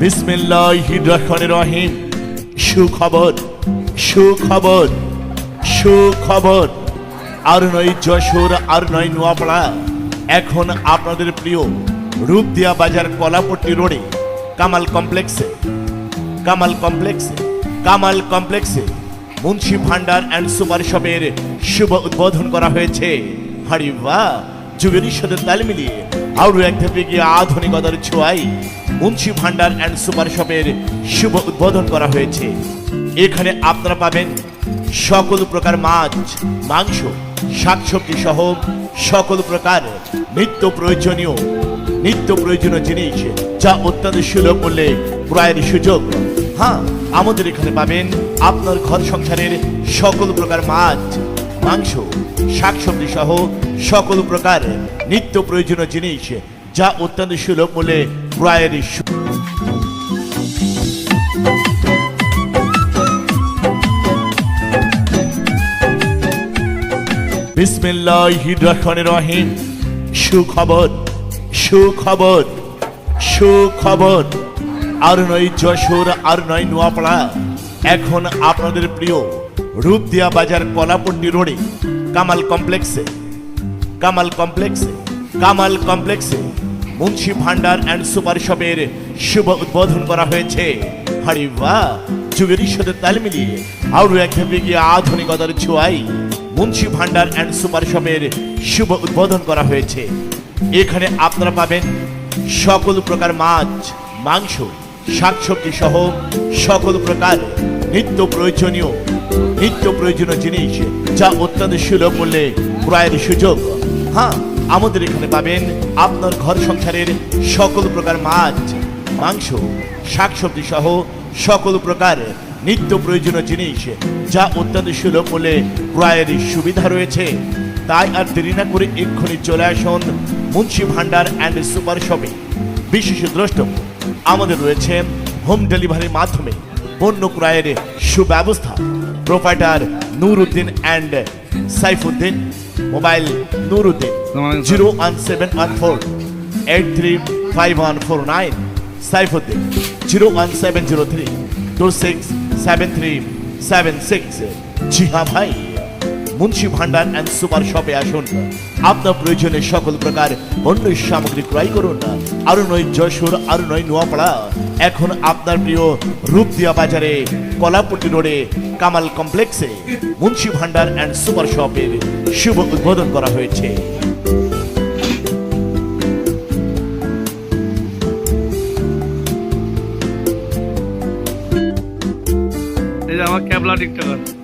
বিসমিল্লাহির রহমানির রহিম। সুখবর সুখবর সুখবর। আর নয় যশোর, আর নয় নোয়াপাড়া। এখন আপনাদের প্রিয় রূপদিয়া বাজার কলাপট্টি রোডে, কামাল কমপ্লেক্সে কামাল কমপ্লেক্সে কামাল কমপ্লেক্সে মুন্সি ভান্ডার অ্যান্ড সুপার শপের শুভ উদ্বোধন করা হয়েছে। হারি বাহ যুগের সাথে তাল মিলিয়ে আরও এক ধাপে গিয়ে আধুনিকতার ছোঁয়াই মুন্সি ভান্ডার অ্যান্ড সুপার শপের শুভ উদ্বোধন করা হয়েছে। এখানে আপনারা পাবেন সকল প্রকার মাছ, মাংস, শাকসবজি সহ সকল প্রকার নিত্য প্রয়োজনীয় নিত্য প্রয়োজনীয় জিনিস যা অত্যন্ত সুলভ মূল্যে ক্রয়ের সুযোগ। হ্যাঁ আমাদের এখানে পাবেন আপনার ঘর সংসারের সকল প্রকার মাছ, মাংস, শাকসবজি সহ সকল প্রকার নিত্য প্রয়োজনীয় জিনিস যা অত্যন্ত সুলভ মূল্যে ক্রয়ের রহিম। সুখবর সুখবর সুখবর। আর নয় যশোর, আর নয় নোয়াপাড়া। এখন আপনাদের প্রিয় রূপদিয়া বাজার কলাপট্টি রোডে, কামাল কমপ্লেক্সে কামাল কমপ্লেক্সে কামাল কমপ্লেক্সে মুন্সি ভান্ডার অ্যান্ড সুপার শপের শুভ উদ্বোধন করা হয়েছে। হারি বাহ! যুগের সাথে তাল মিলিয়ে আরও এক গিয়ে আধুনিকতার ছোঁয়াই মুন্সি ভান্ডার অ্যান্ড সুপার শপের শুভ উদ্বোধন করা হয়েছে। এখানে আপনারা পাবেন সকল প্রকার মাছ, মাংস শাকসবজি সহ সকল প্রকার নিত্য প্রয়োজনীয় নিত্য প্রয়োজনীয় জিনিস যা অত্যন্ত সুলভ মূল্যে ক্রয়ের সুযোগ। হ্যাঁ আমাদের এখানে পাবেন আপনার ঘর সংসারের সকল প্রকার মাছ, মাংস, শাকসবজি সহ সকল প্রকার নিত্য প্রয়োজনীয় জিনিস যা অত্যন্ত সুলভ মূল্যে ক্রয়ের সুবিধা রয়েছে। তাই আর দেরি না করে এক্ষুনি চলে আসুন মুন্সি ভান্ডার অ্যান্ড সুপার শপে। বিশেষ দ্রষ্টব্য আমাদের রয়েছে হোম ডেলিভারির মাধ্যমে পণ্য ক্রয়ের সুব্যবস্থা। Proprietor Nuruddin and Saifuddin mobile Nuruddin zero one seven one four eight three five one four nine Saifuddin zero one seven zero three two six seven three seven six জি হ্যাঁ ভাই। মুন্সি ভান্ডার অ্যান্ড সুপার শপে আসুন। আপনার প্রয়োজনে সকল প্রকার অন্য সামগ্রী ক্রয় করুন। আরও নয় যশোর আরও নয় নোয়াপাড়া। এখন আপনার প্রিয় রূপদিয়া বাজারে, কলাপট্টি রোডে, কামাল কমপ্লেক্সে মুন্সি ভান্ডার অ্যান্ড সুপার শপের শুভ উদ্বোধন করা হয়েছে। আমার ক্যাবলা টিকটকার